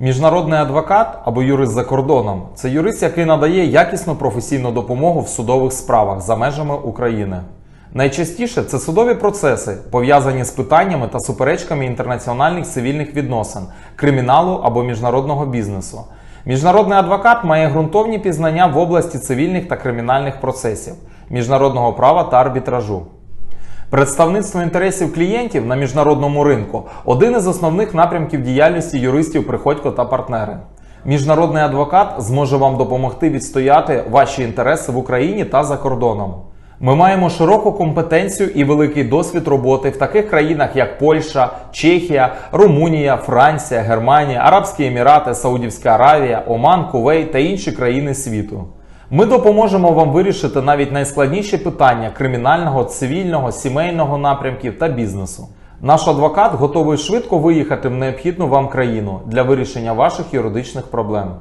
Міжнародний адвокат або юрист за кордоном це юрист, який надає якісну професійну допомогу в судових справах за межами України. Найчастіше це судові процеси, пов'язані з питаннями та суперечками інтернаціональних цивільних відносин, криміналу або міжнародного бізнесу. Міжнародний адвокат має ґрунтовні пізнання в області цивільних та кримінальних процесів, міжнародного права та арбітражу. Представництво інтересів клієнтів на міжнародному ринку один із основних напрямків діяльності юристів Приходько та партнери. Міжнародний адвокат зможе вам допомогти відстояти ваші інтереси в Україні та за кордоном. Ми маємо широку компетенцію і великий досвід роботи в таких країнах, як Польща, Чехія, Румунія, Франція, Германія, Арабські Емірати, Саудівська Аравія, Оман, Кувейт та інші країни світу. Ми допоможемо вам вирішити навіть найскладніші питання кримінального, цивільного, сімейного напрямків та бізнесу. Наш адвокат готовий швидко виїхати в необхідну вам країну для вирішення ваших юридичних проблем.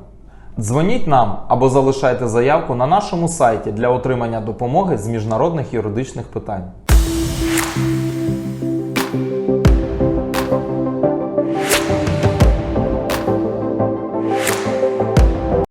Дзвоніть нам або залишайте заявку на нашому сайті для отримання допомоги з міжнародних юридичних питань.